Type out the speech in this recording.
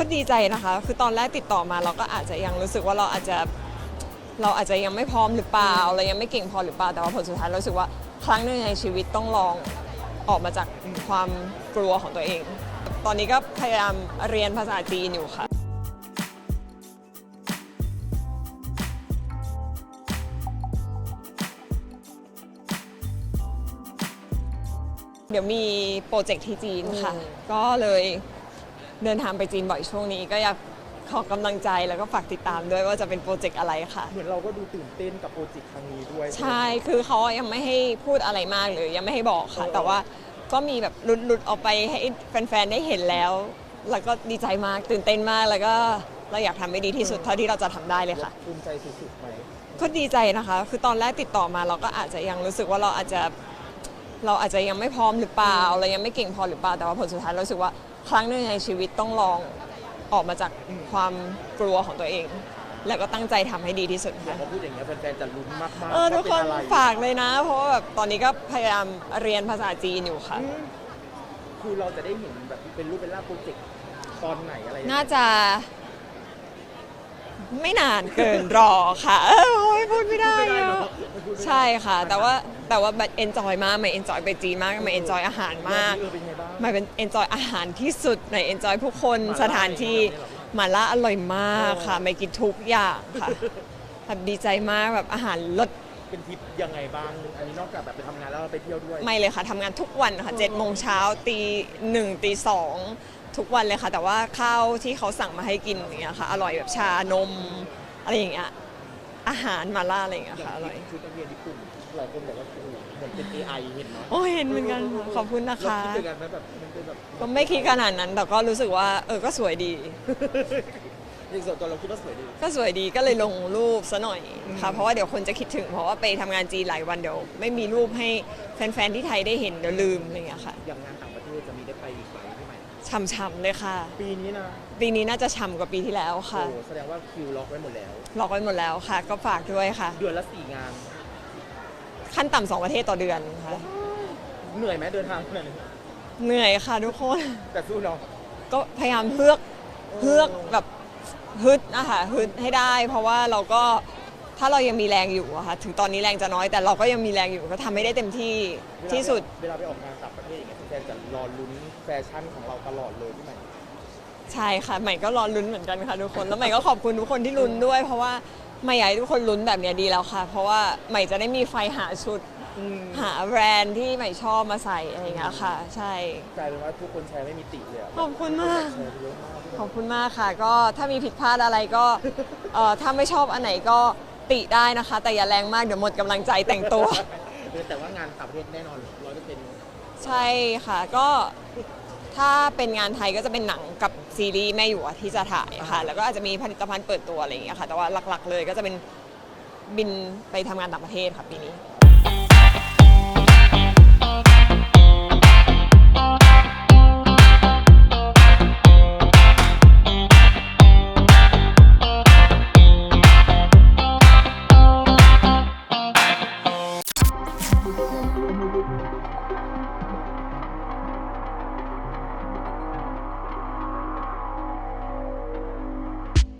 ก็ดีใจนะคะ คือตอนแรกติดต่อมาเราก็อาจจะยังรู้สึกว่าเราอาจจะเราอาจจะยังไม่พร้อมหรือเปล่าเรายังไม่เก่งพอหรือเปล่าแต่ว่าผลสุดท้ายเรารู้สึกว่าครั้งหนึ่งในชีวิตต้องลองออกมาจากความกลัวของตัวเอง ตอนนี้ก็พยายามเรียนภาษาจีนอยู่ค่ะเดี๋ยวมีโปรเจกต์ที่จีนค่ะ ก็เลย เดินทางไปจีนบ่อยช่วงนี้ ก็อยากขอกำลังใจแล้วก็ฝากติดตามด้วยว่าจะเป็นโปรเจกต์อะไรค่ะ เหมือนเราก็ดูตื่นเต้นกับโปรเจกต์ครั้งนี้ด้วยใช่ คือเขายังไม่ให้พูดอะไรมากเลยยังไม่ให้บอกค่ะ แต่ว่าก็มีแบบหลุดหลุดออกไปให้แฟนๆได้เห็นแล้ว แล้วก็ดีใจมากตื่นเต้นมากแล้วก็เราอยากทำให้ดีที่สุดเท่าที่เราจะทำได้เลยค่ะ ภูมิใจสุดๆไหมก็ดีใจนะคะ คือตอนแรกติดต่อมาเราก็อาจจะยังรู้สึกว่าเราอาจจะเราอาจจะยังไม่พร้อมหรือเปล่าเรายังไม่เก่งพอหรือเปล่าแต่ว่าผลสุดท้ายเรารู้สึกว่า ครั้งหนึ่งในชีวิตต้องลองออกมาจากความกลัวของตัวเอง แล้วก็ตั้งใจทำให้ดีที่สุดอยาค่ะกมาพูดอย่างเงี้ยแฟนๆจะลุ้นมากๆเออทุกคนว่าเป็อะไรฝากเลยนะ เพราะว่าแบบตอนนี้ก็พยายามเรียนภาษาจีนอยู่ค่ะ อืมคือเราจะได้เห็นแบบเป็นรูปเป็นร่างโปรเจกต์ตอนไหนอะไรยังไงน่าจะ ไม่นานเกินรอค่ะ เออโอ้ยพูดไม่ได้ไม่ได้อะเนอะมันพูดไม่ได้ใช่ค่ะ แต่ว่า แต่ว่าแบบเอนจอยมากไม่เอนจอยไปจีนมากไม่เอนจอยอาหารมากเออเป็นไงบ้างไม่เป็นเอนจอยอาหารที่สุดในเอนจอยผู้คนหม่าล่าสถานที่อะไรอย่างเงี้ยเหรอหมาล่าอร่อยมากค่ะเออไม่กินทุกอย่างค่ะแบบดีใจมากแบบอาหารรสเป็นทริปยังไงบ้าง อันนี้นอกจากแบบไปทำงานแล้วเราไปเที่ยวด้วย ไม่เลยค่ะทำงานทุกวันค่ะเจ็ดโมงเช้าตีหนึ่งตีสองทุกวันเลยค่ะ แต่ว่าข้าวที่เขาสั่งมาให้กินอย่างเงี้ยค่ะ อร่อยแบบชานมอะไรอย่างเงี้ยอาหารมาล่าอะไรอย่างเงี้ยค่ะอร่อยชุดนักเรียนญี่ปุ่น หลายคนบอกว่าโอ้โหเหมือนเป็น AI เห็นเนาะโอ้ยเห็นเหมือนกันค่ะขอบคุณนะคะเราคิดด้วยกันไหมแบบมันเป็นแบบก็ไม่คิดขนาดนั้น แต่ก็รู้สึกว่า เออ ก็สวยดี ในส่วนตัวเราคิดว่าสวยดี ก็สวยดีก็เลยลงรูปซะหน่อยค่ะ เพราะว่าเดี๋ยวคนจะคิดถึง เพราะว่าไปทำงานจีนหลายวันเดี๋ยว ไม่มีรูปให้แฟนๆที่ไทยได้เห็นเดี๋ยวลืมอะไรอย่างเงี้ยค่ะอย่างงานต่างประเทศจะมีได้ไปอีกไหมพี่ใหม่ช่ำๆเลยค่ะ ปีนี้นะปีนี้น่าจะช่ำกว่าปีที่แล้วค่ะโอ้แสดงว่าคิวล็อกไว้หมดแล้ว ล็อกไว้หมดแล้วค่ะ ก็ฝากด้วยค่ะ เดือนละสี่งาน ขั้นต่ำสองประเทศต่อเดือนค่ะ เหนื่อยไหมเดินทางขนาดนี้เหนื่อยค่ะทุกคน แต่สู้เนาะ ก็พยายามเฮือกเฮือกแบบฮึดนะคะฮึดให้ได้ เพราะว่าเราก็ถ้าเรายังมีแรงอยู่อะค่ะถึงตอนนี้แรงจะน้อยแต่เราก็ยังมีแรงอยู่ก็ทำให้ได้เต็มที่ที่สุด เวลาไปออกงานต่างประเทศอย่างเงี้ยแฟนจะรอลุ้นแฟชั่นของเราตลอดเลยพี่ใหม่ ใช่ค่ะใหม่ก็รอลุ้นเหมือนกันค่ะทุกคน แล้วใหม่ก็ขอบคุณทุกคนที่ลุ้นด้วย เพราะว่า ใหม่อยากให้ทุกคนลุ้นแบบเนี้ยดีแล้วค่ะ เพราะว่าใหม่จะได้มีไฟหาชุดหาแบรนด์ที่ใหม่ชอบมาใส่อะไรอย่างเงี้ยค่ะ ใช่ กลายเป็นว่าทุกคนแชร์ไม่มีติเลยะขอบคุณมาก แชร์เยอะมากขอบคุณมากค่ะ ก็ถ้ามีผิดพลาดอะไรก็เอ่อถ้าไม่ชอบอันไหนก็ติได้นะคะ แต่อย่าแรงมากเดี๋ยวหมดกำลังใจแต่งตัว เออแต่ว่างานต่างประเทศแน่นอนร้อยเปอร์เซ็นต์ใช่ค่ะ ก็ ถ้าเป็นงานไทยก็จะเป็นหนังกับซีรีส์แม่อยู่อะที่จะถ่ายค่ะ แล้วก็อาจจะมีผลิตภัณฑ์เปิดตัวอะไรอย่างเงี้ยค่ะ แต่ว่าหลักๆเลยก็จะเป็นบินไปทำงานต่างประเทศค่ะปีนี้